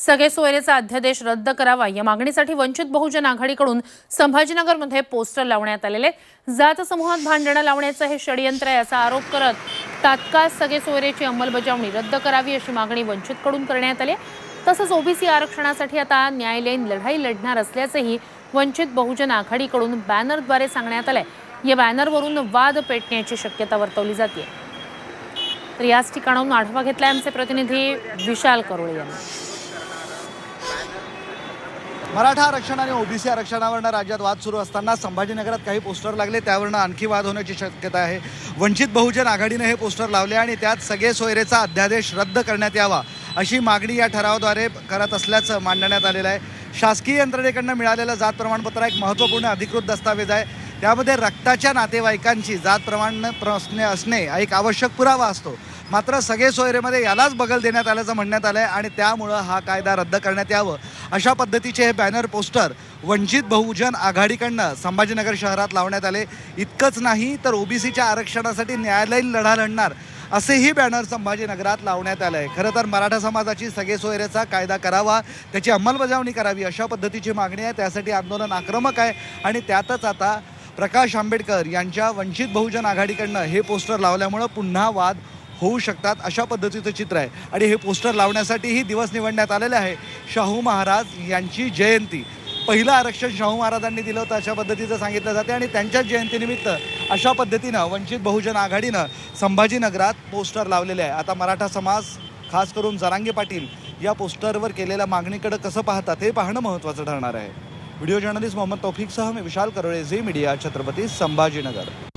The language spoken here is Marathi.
सगळे सोयरेचा अध्यादेश रद्द करावा या मागणीसाठी वंचित बहुजन आघाडीकडून संभाजीनगरमध्ये पोस्टर लावण्यात आलेले. जात समूहात भांडणं लावण्याचं हे षडयंत्र आहे असा आरोप करत तात्काळ सगळे सोयरेची अंमलबजावणी रद्द करावी अशी मागणी वंचितकडून करण्यात आली. आहे. तसंच ओबीसी आरक्षणासाठी आता न्यायालयीन लढाई लढणार असल्याचंही वंचित बहुजन आघाडीकडून बॅनरद्वारे सांगण्यात आलंय. या बॅनरवरून वाद पेटण्याची शक्यता वर्तवली जाते तर याच ठिकाणाहून आढावा घेतलाय आमचे प्रतिनिधी विशाल करोळे यांनी. मराठा आरक्षण आणि ओबीसी आरक्षणावरनं राज्यात वाद सुरू असताना संभाजीनगरात काही पोस्टर लागले त्यावरनं आणखी वाद होण्याची शक्यता आहे. वंचित बहुजन आघाडीनं हे पोस्टर लावले आणि त्यात सगळे सोयरेचा अध्यादेश रद्द करण्यात यावा अशी मागणी या ठरावाद्वारे करत असल्याचं मांडण्यात आलेलं आहे. शासकीय यंत्रणेकडनं मिळालेलं जात प्रमाणपत्र एक महत्त्वपूर्ण अधिकृत दस्तावेज आहे. त्यामध्ये रक्ताच्या नातेवाईकांची जात प्रमाण प्रश्न असणे हा एक आवश्यक पुरावा असतो. मात्र सगळे सोयरेमध्ये यालाच बगल देण्यात आल्याचं म्हणण्यात आलं आहे आणि त्यामुळं हा कायदा रद्द करण्यात यावं अशा पद्धतीचे हे बॅनर पोस्टर वंचित बहुजन आघाडीकडनं संभाजीनगर शहरात लावण्यात आले. इतकंच नाही तर ओबीसीच्या आरक्षणासाठी न्यायालयीन लढा लढणार असेही बॅनर संभाजीनगरात लावण्यात आलं आहे खरं तर मराठा समाजाची सगळे सोयरेचा कायदा करावा त्याची अंमलबजावणी करावी अशा पद्धतीची मागणी आहे. त्यासाठी आंदोलन आक्रमक आहे आणि त्यातच आता प्रकाश आंबेडकर यांच्या वंचित बहुजन आघाडीकडनं हे पोस्टर लावल्यामुळं पुन्हा वाद होऊ शकतात अशा पद्धतीचं चित्र आहे. आणि हे पोस्टर लावण्यासाठीही दिवस निवडण्यात आलेले आहे. शाहू महाराज यांची जयंती. पहिलं आरक्षण शाहू महाराजांनी दिलं होतं अशा पद्धतीचं सांगितलं जाते आणि त्यांच्याच जयंतीनिमित्त अशा पद्धतीनं वंचित बहुजन आघाडीनं संभाजीनगरात पोस्टर लावलेले आहे. आता मराठा समाज खास करून जरांगे पाटील या पोस्टरवर केलेल्या मागणीकडे कसं पाहतात हे पाहणं महत्त्वाचं ठरणार आहे. व्हिडिओ जर्नलिस्ट मोहम्मद तौफिकसह मी विशाल करोळे झी मीडिया छत्रपती संभाजीनगर.